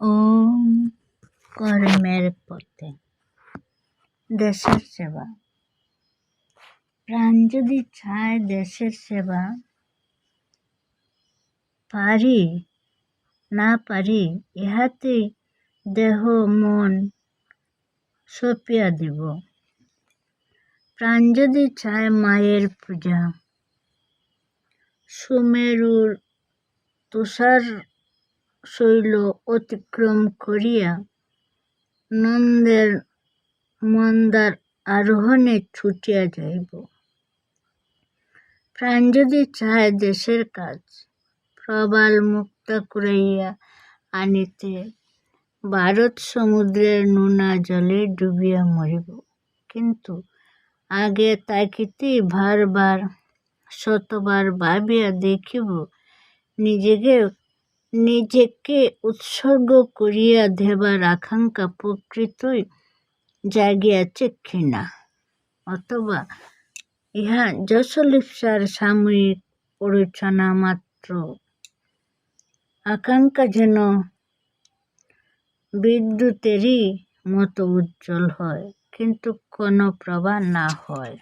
ওম কর্মের পথে দেশের সেবা। প্রাণ যদি চায় দেশের সেবা, পারি না পারি, ইহাতে দেহ, মন সপিয়া দিব। প্রাণ যদি চায় মায়ের পূজা, সুমেরুর তুষার শৈল অতিক্রম করিয়া নন্দের মন্দার আরোহণে ছুটিয়া যাইব। প্রাণ যদি চায় দেশের কাজ, প্রবাল মুক্তা করাইয়া আনিতে, ভারত সমুদ্রের নোনা জলে ডুবিয়া মরিব। কিন্তু আগে তাকিতে বারবার, শতবার ভাবিয়া দেখিব, নিজেকে নিজেকে উৎসর্গ করিয়া দেবার আকাঙ্ক্ষা প্রকৃতই জাগিয়াছে কিনা অথবা ইহা যশলিপ্সার সাময়িক পরিচনা মাত্র। আকাঙ্ক্ষা যেন বিদ্যুতেরই মতো উজ্জ্বল হয়, কিন্তু কোনো প্রভা না হয়।